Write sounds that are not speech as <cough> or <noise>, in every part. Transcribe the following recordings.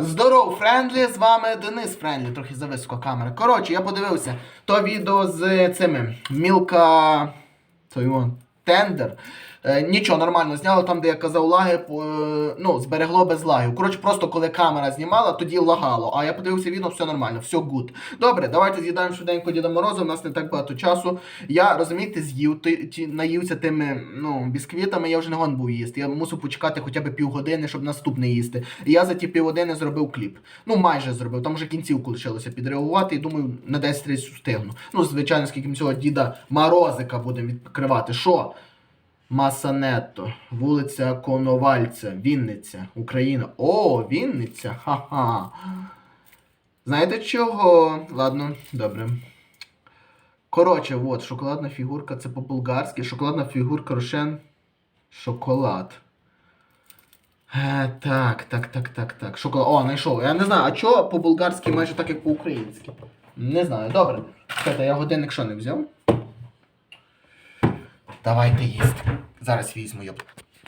Здоров, Френдлі, з вами Денис Френдлі, трохи зависоко камера. Коротше, я подивився то відео з цими Мілка. Той вон, Тендер. Е, нічого нормально зняло, там, де я казав лаги, е, ну, зберегло без лагів. Коротше, просто коли камера знімала, тоді лагало. А я подивився відео, все нормально, все гуд. Добре, давайте з'їдаємо швиденько Діда Мороза, у нас не так багато часу. Я, розумієте, з'їв, ти, ті, наївся тими ну, бісквітами, я вже не гон був їсти. Я мусив почекати хоча б півгодини, щоб наступне їсти. І я за ті півгодини зробив кліп. Ну, майже зробив. Там вже кінцівку лишилося підреагувати, і думаю, на 10-30 встигну. Ну, звичайно, скільки цього Діда Морозика будемо відкривати. Що? Масанетто, вулиця Коновальця, Вінниця, Україна. О, Вінниця! Ха-ха. Знаєте чого? Ладно, добре. Коротше, от, шоколадна фігурка, це по-болгарськи. Шоколадна фігурка Рошен. Шоколад. Е, так, так, так, так, так. Шоколад. О, знайшов. Я не знаю, а чого по-болгарськи майже так, як по-українськи? Не знаю, добре. Чекайте, я годинник що не взяв? Давайте їсти. Зараз візьму йоп.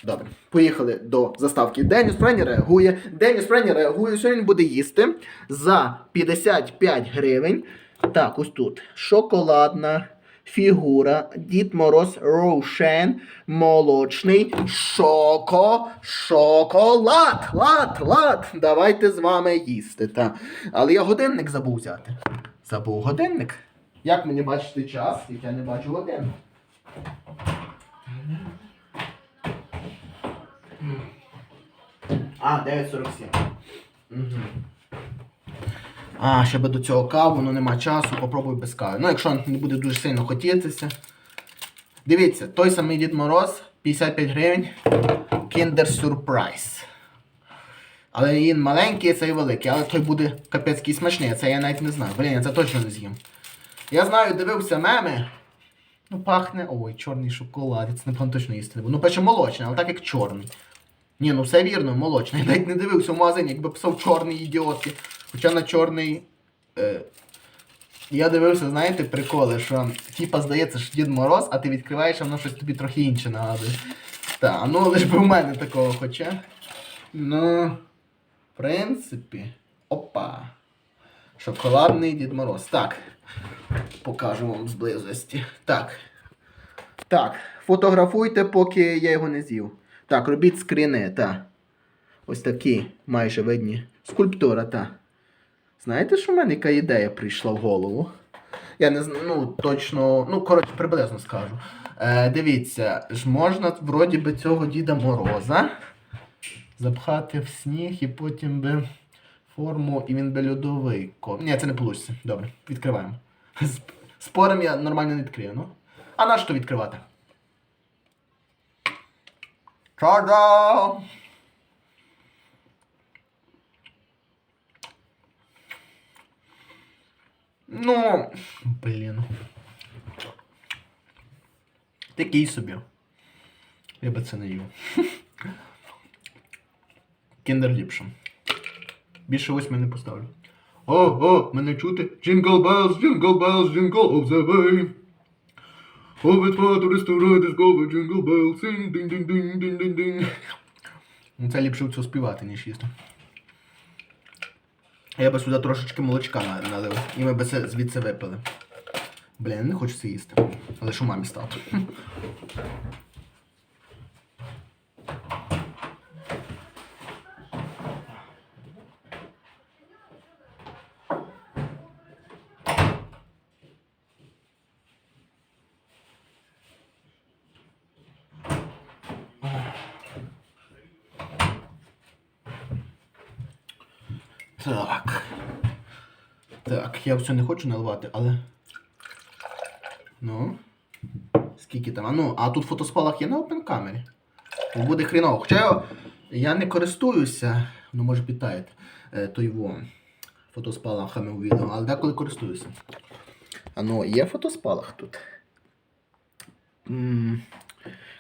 Добре. Поїхали до заставки. Деніс Френі реагує. Деніс Френі реагує. Сьогодні буде їсти за 55 гривень. Так, ось тут. Шоколадна фігура. Дід Мороз Рошен. Молочний. Шоко. Шоколад. Лад, лад. Давайте з вами їсти. Та. Але я годинник забув взяти. Забув годинник. Як мені бачити час, як я не бачу годинник? А, 9.47. Угу. А, ще би до цього каву, ну нема часу, попробуй без кави. Ну, якщо не буде дуже сильно хотітися. Дивіться, той самий Дід Мороз, 55 гривень. Kinder Surprise. Але він маленький, цей великий, але той буде капецький смачний, це я навіть не знаю. Блін, я це точно не з'їм. Я знаю, дивився меми. Ну, пахне. Ой, чорний шоколад. Це напевно точно їсти не буду. Ну, пише молочний, але так як чорний. Ні, ну все вірно, молочний. Я навіть не дивився в магазині, якби писав чорний ідіотки. Хоча на чорний. Е, я дивився, знаєте, приколи, що типа здається, що Дід Мороз, а ти відкриваєш, а воно щось тобі трохи інше нагадує. Та, ну лиш би в мене такого хоча. Ну, в принципі. Опа. Шоколадний Дід Мороз. Так. Покажу вам з близості. Так. Так. Фотографуйте, поки я його не з'їв. Так, робіть скріни, так. Ось такі майже видні. Скульптура, так. Знаєте, що в мене яка ідея прийшла в голову? Я не знаю, ну точно, ну, коротше, приблизно скажу. Е, дивіться, ж можна вроді би цього Діда Мороза запхати в сніг і потім би форму і він би льодовий. Ні, це не вийде. Добре, відкриваємо. З спором я нормально не відкрию, ну. А на що відкривати? Та-да! Ну, блін. Такий собі. Я би це не їв. Кіндер ліпше. Більше восьми не поставлю. О, о, мене чути? Jingle bells, jingle bells, jingle all the way. Fun to restaurant is go jingle bells, sing, ding, ding, ding, ding, ding, ding. Це ліпше цього співати, ніж їсти. Я би сюди трошечки молочка налив, і ми би це звідси випили. Блін, не хочу це їсти. Але що мамі стало. Так. Так, я все не хочу наливати, але. Ну. Скільки там? А ну, а тут фотоспалах є на open камері. Ну, Буде хріново. Хоча я, не користуюся, ну може питаєте, е, той во фотоспалахами у відео, але деколи користуюся. А ну, є фотоспалах тут.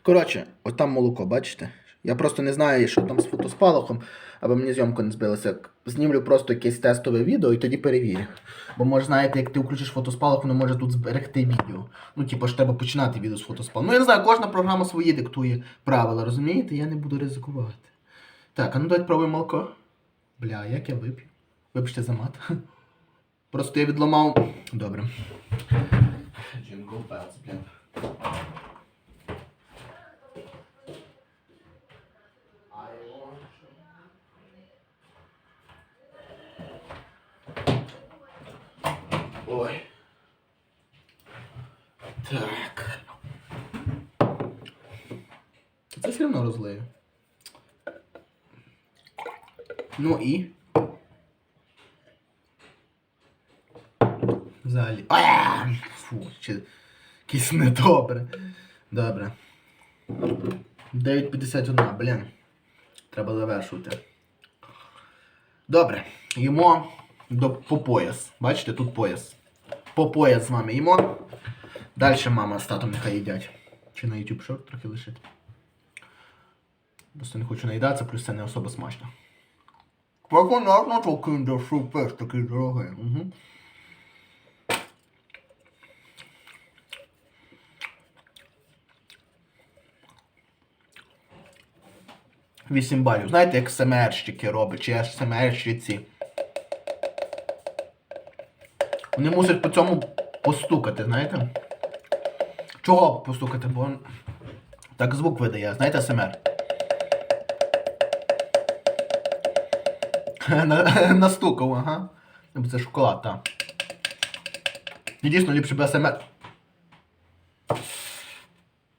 Коротше, от там молоко, бачите? Я просто не знаю, що там з фотоспалахом, аби мені зйомка не збилася. Знімлю просто якесь тестове відео і тоді перевірю. Бо може, знаєте, як ти включиш фотоспалах, воно може тут зберегти відео. Ну, типу, ж треба починати відео з фотоспалаху. Ну, я не знаю, кожна програма свої диктує правила, розумієте? Я не буду ризикувати. Так, а ну давайте пробуємо молоко. Бля, як я вип'ю? Вибачте за мат. <laughs> Просто я відламав. Добре. Jingle bells, бля. Ой. Так. Це все одно розлию. Ну і. Взагалі. А! Фу, чи якийсь недобре. Добре. 9.51, блін. Треба завершувати. Добре. Їмо до, по пояс. Бачите, тут пояс. По пояс з вами їмо. Далі мама з татом нехай їдять. Чи на YouTube шорт трохи лишити. Просто не хочу наїдатися, плюс це не особо смачно. Понятно, що киндер супер такий дорогий. Угу. Вісім балів. Знаєте, як СМРщики роблять, чи СМРщиці. Вони мусять по цьому постукати, знаєте? Чого постукати? Бо так звук видає, знаєте, СМР. <laughs> Настукав, ага. Ну, Це шоколад, так. І дійсно ліпше би СМР.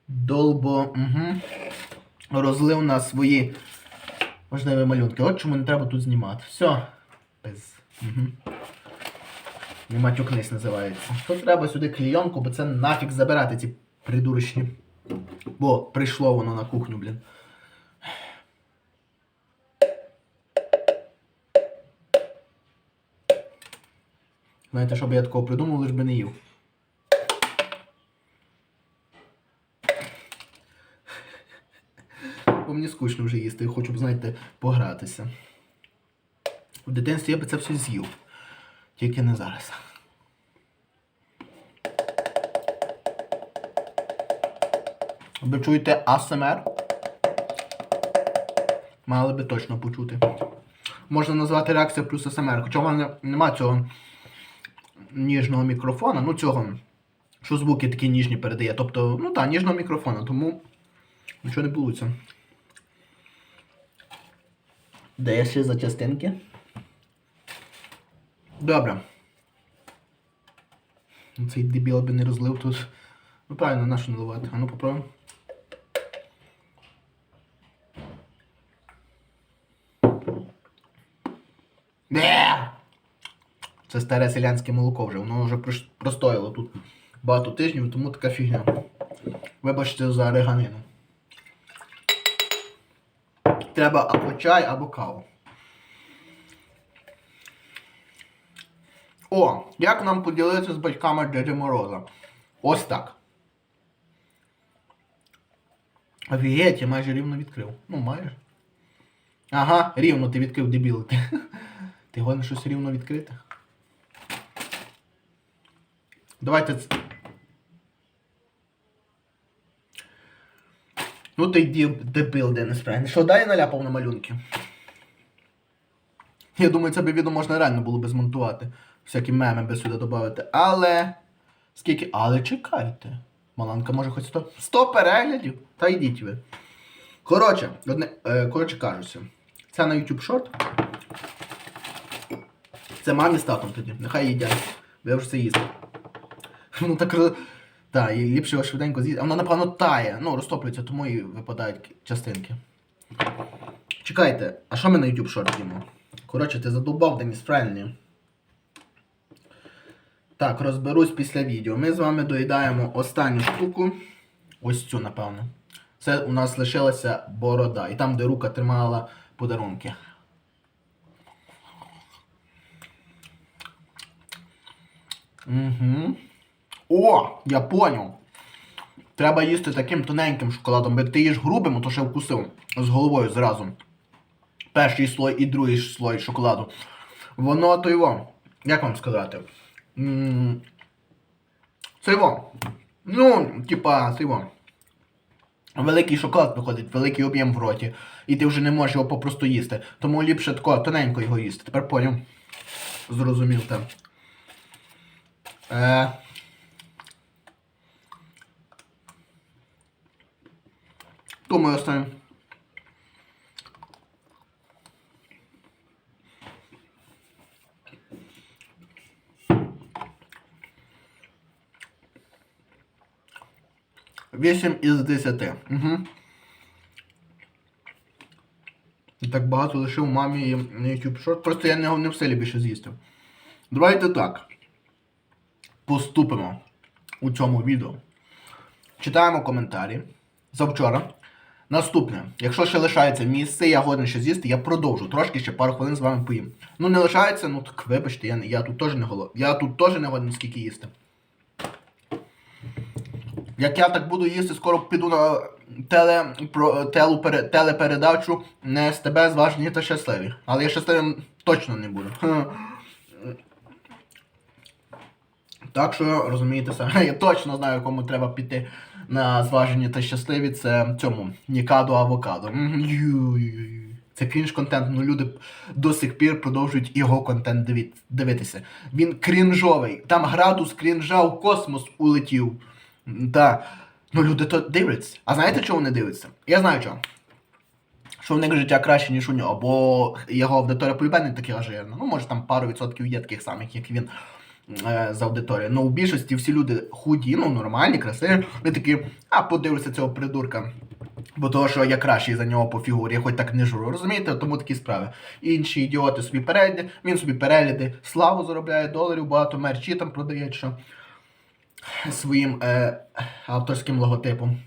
Долбо. Угу. Розлив на свої важливі малюнки. От чому не треба тут знімати. Все. Без. Угу. Не матюкнись називається. Тут треба сюди клійонку, бо це нафіг забирати ці придурочні. Бо прийшло воно на кухню, блін. Знаєте, що б я такого придумав, лиш би не їв. Бо мені скучно вже їсти, хочу, знаєте, погратися. В дитинстві я би це все з'їв. Тільки не зараз. Ви чуєте АСМР? Мали би точно почути. Можна назвати реакція плюс АСМР, хоча в мене нема цього ніжного мікрофона, ну цього, що звуки такі ніжні передає. Тобто, ну так, ніжного мікрофона, тому нічого не вийде. Де я ще за частинки? Добре. Ну, Цей дебіл би не розлив тут. Ну правильно, на що наливати? А ну попробуємо. Бе! Це старе селянське молоко вже, воно вже простояло тут багато тижнів, тому така фігня. Вибачте за реганину. Треба або чай, або каву. О, як нам поділитися з батьками Дяді Мороза? Ось так. Офігеть, я майже рівно відкрив. Ну, майже. Ага, рівно ти відкрив дебіл. Ти, ти гониш щось рівно відкрити? Давайте. Ну ти дебіл, Денис Фрейн. Що далі наляпав на малюнки? Я думаю, це би відео можна реально було би змонтувати. Всякі меми би сюди додати. Але. Скільки. Але чекайте. Маланка може хоч 100. 100 переглядів? Та йдіть ви. Коротше, одне, е, коротше кажучи, це на YouTube Short. Це мамі з татом тоді. Нехай їдять. Я вже це їсти. Ну так. Так, і ліпше його швиденько з'їсти. А Воно, напевно, тає. Ну, розтоплюється, тому і випадають частинки. Чекайте, а що ми на YouTube Short їмо? Коротше, ти задовбав Деніс Френлі. Так, розберусь після відео. Ми з вами доїдаємо останню штуку. Ось цю, напевно. Це у нас лишилася борода. І там, де рука тримала подарунки. Угу. О, я поняв. Треба їсти таким тоненьким шоколадом, бо ти їш грубим, то ще вкусив з головою зразу. Перший слой і другий слой шоколаду. Воно то його. Як вам сказати? Це його. Ну, типа, його. великий шоколад виходить, великий об'єм в роті, і ти вже не можеш його попросту їсти. Тому ліпше тако тоненько його їсти. Тепер поняв. Зрозумів там. Е... Думаю, останнім. Вісім із десяти. Угу. Так багато лишив мамі і на YouTube Short. Просто я не, не в селі більше з'їсти. Давайте так. Поступимо у цьому відео. Читаємо коментарі. Завчора. Наступне. Якщо ще лишається місце, я годен ще з'їсти, я продовжу. Трошки ще пару хвилин з вами поїм. Ну не лишається, ну так вибачте, я, я тут теж не голод. Я тут теж не годен скільки їсти. Як я так буду їсти, скоро піду на теле, про, телу, пере- телепередачу не з тебе зважені та щасливі. Але я щасливим точно не буду. Так що розумієте самі, <laughs> я точно знаю, кому треба піти на зважені та щасливі. Це цьому Нікаду Авокадо. Це крінж контент, ну люди до сих пір продовжують його контент дивитися. Він крінжовий. Там градус крінжа в космос улетів. Так. Ну люди то дивляться. А знаєте, чого вони дивляться? Я знаю чого. Що в них життя краще, ніж у нього, бо його аудиторія полюбе не така жирна. Ну, може там пару відсотків є таких самих, як він е, з аудиторією. Ну, у більшості всі люди худі, ну нормальні, красиві. Вони такі, а подивлюся цього придурка. Бо того, що я кращий за нього по фігурі, я хоч так не журу. Розумієте? Тому такі справи. Інші ідіоти собі перегляди, він собі перегляди, славу заробляє, доларів, багато мерчі там продає, що своїм е, авторським логотипом.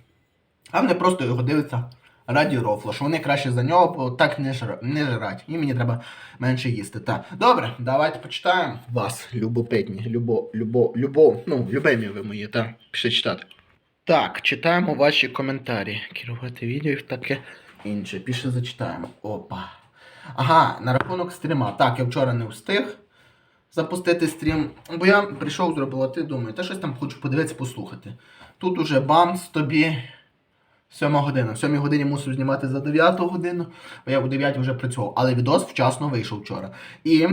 А вони просто його дивляться раді рофла, що вони краще за нього, бо так не, жра, не жрать. І мені треба менше їсти. Так. Добре, давайте почитаємо вас, любопитні, любо, любо, любо, ну, любимі ви мої, так, пішли читати. Так, читаємо ваші коментарі. Керувати відео і таке інше. Піше зачитаємо. Опа. Ага, на рахунок стріма. Так, я вчора не встиг запустити стрім. Бо я прийшов, зробила ти, думаю, та щось там хочу подивитися, послухати. Тут уже бамс тобі. Сьома година. В сьомій годині мусив знімати за 9 годину, бо я у 9 вже працював. Але відос вчасно вийшов вчора. І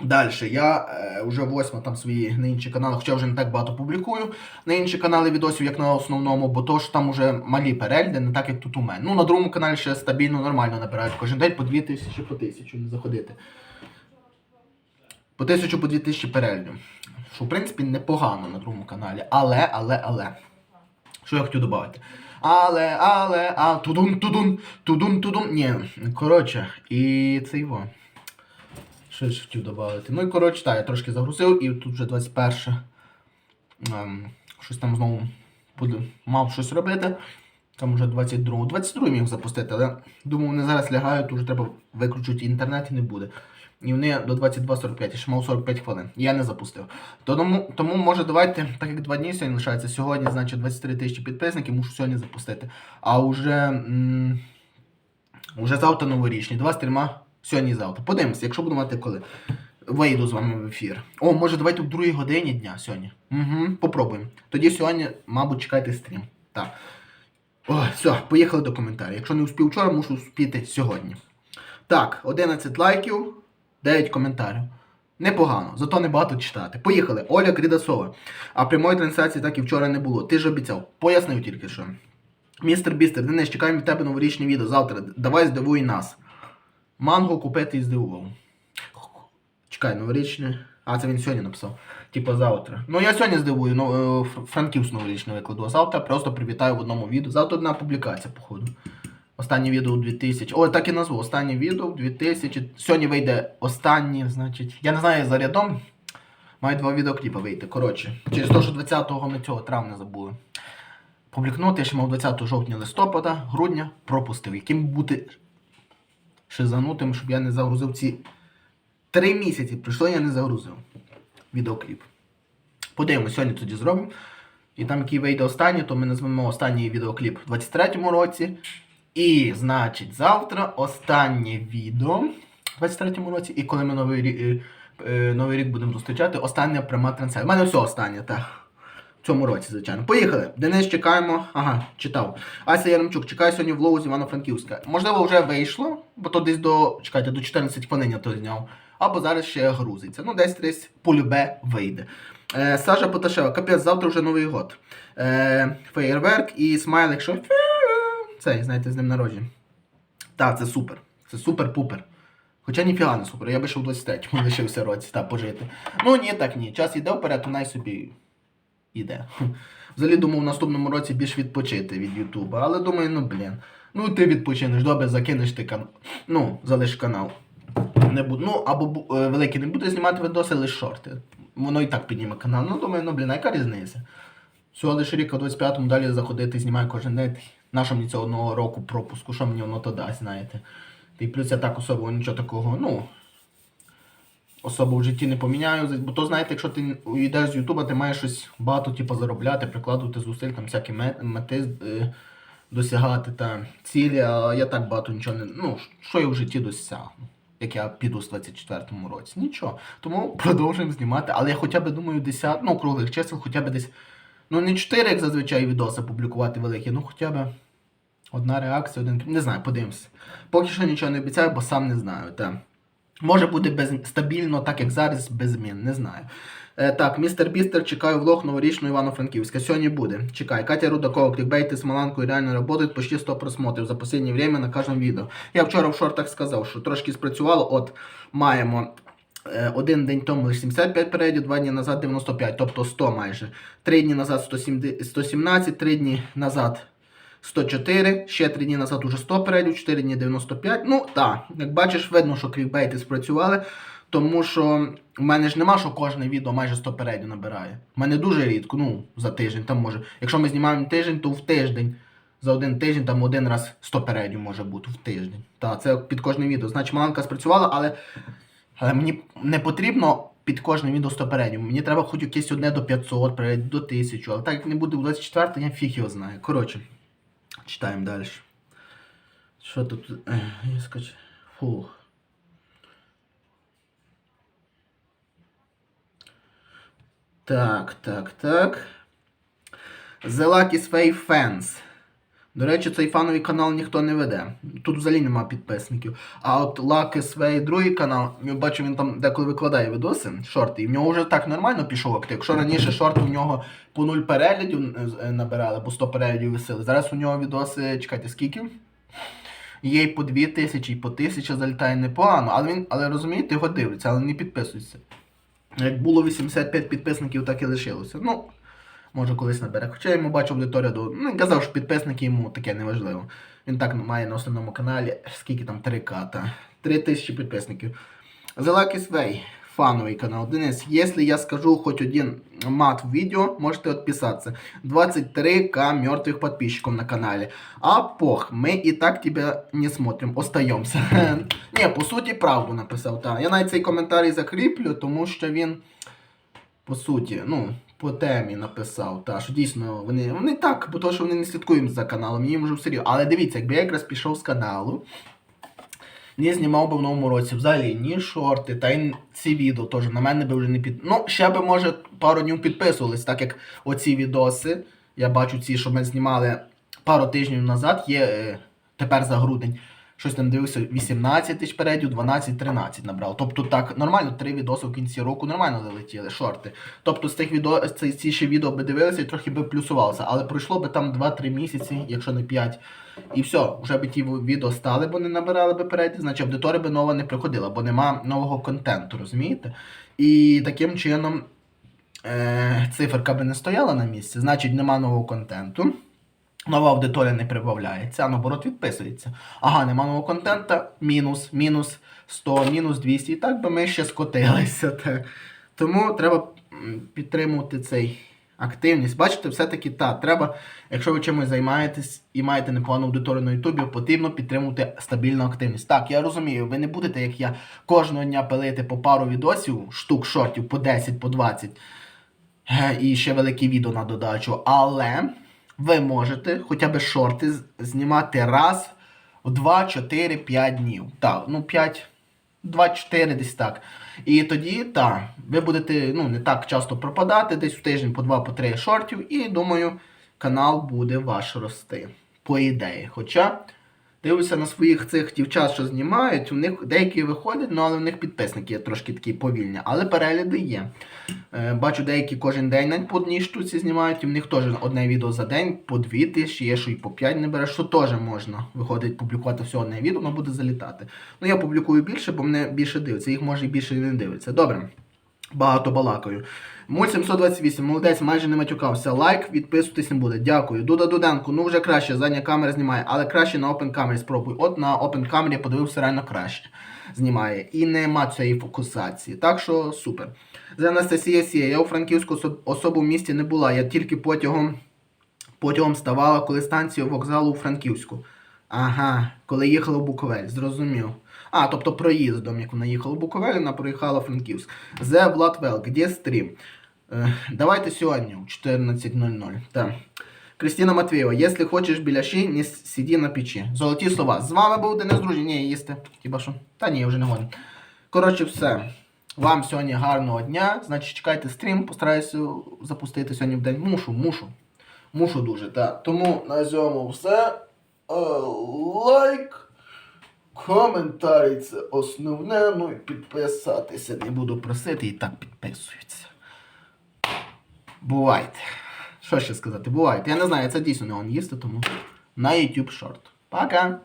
далі. Я е, вже восьма там свої на інші канали, хоча вже не так багато публікую на інші канали відосів, як на основному, бо то ж там уже малі перегляди, не так як тут у мене. Ну, на другому каналі ще стабільно, нормально набирають. Кожен день по 2 тисячі, по тисячу не заходити. По тисячу, по 2 тисячі переглядів. Що, в принципі, непогано на другому каналі. Але, але, але. Що я хотів додати? Але, але, а, тудун, тудун, тудун, тудун. Ні, коротше, і це його. Що ще хотів додати? Ну і коротше, так, я трошки загрузив, і тут вже 21. Ем, щось там знову буду, мав щось робити. Там вже 22. 22 міг запустити, але думав, вони зараз лягають, то вже треба викручувати інтернет і не буде. І вони до 22.45, я ще мав 45 хвилин. Я не запустив. Тому, тому може давайте, так як два дні сьогодні лишається, сьогодні, значить, 23 тисячі підписників, мушу сьогодні запустити. А вже, вже завтра новорічні. Два стріма сьогодні і завтра. Подивимося, якщо буду мати коли. Вийду з вами в ефір. О, може давайте в другій годині дня сьогодні. Угу, попробуємо. Тоді сьогодні, мабуть, чекайте стрім. Так. О, все, поїхали до коментарів. Якщо не успів вчора, мушу успіти сьогодні. Так, 11 лайків, 9 коментарів. Непогано, зато не багато читати. Поїхали. Оля Крідасова. А прямої трансляції так і вчора не було. Ти ж обіцяв. Пояснив тільки що. Містер Бістер, Денис, чекаємо від тебе новорічне відео завтра. Давай здивуй нас. Манго купити і здивував. Чекай, новорічне. А, це він сьогодні написав. Типа завтра. Ну я сьогодні здивую, ну, е, Фр- Франківськ новорічне викладу. А завтра просто привітаю в одному відео. Завтра одна публікація, походу. Останнє відео у 2000. О, так і назву. Останнє відео у 2000. Сьогодні вийде останнє, значить. Я не знаю за рядом. Маю два відеокліпи вийти. Коротше, через те, що 20 ми цього травня забули. Публікнути я ще мав 20 жовтня листопада, грудня пропустив. Яким бути шизанутим, щоб я не загрузив ці три місяці. Прийшло, я не загрузив відеокліп. Подивимось, сьогодні тоді зробимо. І там, який вийде останній, то ми назвемо останній відеокліп у 23-му році. І, значить, завтра останнє відео у 23-му році. І коли ми новий рік, е, е, новий рік будемо зустрічати, остання пряма трансляція. У мене все останнє, так. В цьому році, звичайно. Поїхали. Денис чекаємо. Ага, читав. Ася Яремчук, чекаю сьогодні влогу з Івано-Франківська. Можливо, вже вийшло, бо то десь до. Чекайте, до 14 хвилин я то зняв. Або зараз ще грузиться. Ну, десь десь полюбе вийде. Е, Саша Поташева, капець, завтра вже Новий год. Е, феєрверк і смайлик, що. Цей, знаєте, з ним народження. Так, це супер. Це супер-пупер. Хоча ніфіга не супер, я би ще в 23-му <laughs> лишився році та пожити. Ну ні, так ні. Час іде вперед, то най собі іде. <laughs> Взагалі думав в наступному році більш відпочити від Ютуба, але думаю, ну блін. Ну ти відпочинеш, добре, закинеш ти канал. Ну, залиш канал. Не буду. Ну, або е, великий не буде знімати відоси, лише шорти. Воно і так підніме канал. Ну, думаю, ну блін, яка різниця? Всього лише рік, а 25-му далі заходити, знімаю кожен день. Нащо мені цього одного року пропуску, що мені воно то дасть, знаєте. Та й плюс я так особо нічого такого, ну. Особо в житті не поміняю. Бо то знаєте, якщо ти йдеш з Ютуба, ти маєш щось багато типу, заробляти, прикладувати зусиль, там всякі мети е, досягати та цілі, а я так багато нічого не. Ну, що я в житті досягну, як я піду з 24-му році. Нічого. Тому продовжуємо знімати, але я хоча б думаю, 10, ну, круглих чисел, хоча б десь. Ну, не 4, як зазвичай відоси публікувати великі, ну хоча б одна реакція, один. Не знаю, подивимося. Поки що нічого не обіцяю, бо сам не знаю. Та. Може бути без... стабільно, так як зараз, без змін, не знаю. Е, так, містер Бістер, чекаю влог новорічного Івано-Франківська. Сьогодні буде. Чекай. Катя Рудакова, клікбейти з Маланкою реально працюють почти 100 просмотрів за останнє время на кожному відео. Я вчора в шортах сказав, що трошки спрацювало. От маємо е, один день тому лише 75 передів, два дні назад 95, тобто 100 майже. Три дні назад 170 117, три дні назад 104, ще 3 дні назад уже 100 передів, 4 дні 95. Ну так, як бачиш, видно, що клікбейти спрацювали. Тому що в мене ж нема, що кожне відео майже 100 передів набирає. У мене дуже рідко, ну, за тиждень там може. Якщо ми знімаємо тиждень, то в тиждень. За один тиждень там один раз 100 передів може бути в тиждень. Так, це під кожне відео. Значить, маланка спрацювала, але, але мені не потрібно під кожне відео 100 передів. Мені треба хоч якесь одне до 500 передів, до 1000. Але так як не буде в 24, я фіг його знаю. Коротше, читаємо далі. Що тут? Я скачу. Фух. Так, так, так. The Lucky Sway Fans. До речі, цей фановий канал ніхто не веде. Тут взагалі нема підписників. А от Lucky Sway другий канал, я бачу, він там деколи викладає відоси, шорти, і в нього вже так нормально пішов актив. Якщо раніше шорти у нього по 0 переглядів е, набирали, по 100 переглядів висили. Зараз у нього відоси, чекайте, скільки? Є і по 2 тисячі, і по 1000 залітає непогано, але він, але розумієте, його дивляться, але не підписуються. Як було 85 підписників, так і лишилося. Ну, може колись набере. Хоча я йому бачу аудиторію. Ну, він казав, що підписники йому таке не важливо. Він так має на основному каналі, скільки там 3К, та 3 тисячі підписників. Lucky Way, фановий канал. Денис, якщо я скажу хоть один мат в видео, можете отписаться. 23к мертвых подписчиков на канале. А пох, мы и так тебя не смотрим, остаемся. <laughs> Не, по суті, правду написав. Та. Я навіть цей коментарій закріплю, тому що він, по суті, ну, по темі написав. Та, що дійсно вони, вони так, бо то, що вони не слідкують за каналом, їм вже все рівно. Але дивіться, якби я якраз пішов з каналу, не знімав би в новому році взагалі ні шорти, та й ці відео теж на мене би вже не під. Ну, ще би, може, пару днів підписувались, так як оці відоси. Я бачу ці, що ми знімали пару тижнів назад, є е, тепер за грудень. Щось там дивився 18 тисяч передів, 12-13 набрав. Тобто так, нормально, три відоси в кінці року нормально залетіли, шорти. Тобто з тих відео, ці, ці ще відео би дивилися і трохи би плюсувалося. Але пройшло би там 2-3 місяці, якщо не 5. І все, вже би ті відео стали, бо не набирали би перегляди, значить аудиторія би нова не приходила, бо нема нового контенту, розумієте? І таким чином е, циферка би не стояла на місці, значить нема нового контенту. Нова аудиторія не прибавляється, а наоборот відписується. Ага, нема нового контента, мінус, мінус 100, мінус 200. І так би ми ще скотилися. Та. Тому треба підтримувати цей активність. Бачите, все-таки так, треба, якщо ви чимось займаєтесь і маєте непогану аудиторію на Ютубі, потрібно підтримувати стабільну активність. Так, я розумію, ви не будете, як я, кожного дня пилити по пару відосів, штук шортів, по 10, по 20. Е, І ще велике відео на додачу. Але ви можете хоча б шорти знімати раз в 2, 4, 5 днів. Так, ну 5. 2-4 десь так. І тоді, так, ви будете ну, не так часто пропадати, десь в тиждень по 2 по 3 шортів, і думаю, канал буде ваш рости. По ідеї. Хоча дивлюся на своїх цих дівчат, що знімають, у них деякі виходять, ну але в них підписники є трошки такі повільні, але перегляди є. Е, бачу, деякі кожен день по одній штуці знімають, і в них теж одне відео за день, по дві тисячі, є, що і по 5 не береш, що теж можна. Виходить, публікувати все одне відео, воно буде залітати. Ну я публікую більше, бо мене більше дивиться, їх може і більше не дивиться. Добре. Багато балакаю. Муль 728, молодець, майже не матюкався. Лайк, відписуйтесь не буде. Дякую. Дуда Дуденко, ну вже краще, задня камера знімає, але краще на Open камері спробуй. От на Open камері подивився реально краще. Знімає. І нема цієї фокусації. Так що супер. Це Анастасія Сія. Я у Франківську особу в місті не була. Я тільки потягом, потягом ставала, коли станцію вокзалу у Франківську. Ага, коли їхала в Буковель, зрозумів. А, тобто проїздом, як вона їхала в Буковель, вона проїхала в Франківськ. Зе Владвел, где стрім? Е, давайте сьогодні, о 14.00. Так. Кристина Матвієва, якщо хочеш біляші, не сиді на печі. Золоті слова. З вами був Денис Дружі. Ні, їсти. Хіба що? Та ні, вже не годен. Коротше, все. Вам сьогодні гарного дня. Значить, чекайте стрім, постараюся запустити сьогодні в день. Мушу, мушу. Мушу дуже, так. Тому на цьому все. Е, лайк. Коментарі це основне. Ну і підписатися. Не буду просити і так підписуються. Бувайте. Що ще сказати? Бувайте. Я не знаю, це дійсно не он їсти, тому на YouTube Short. Пока!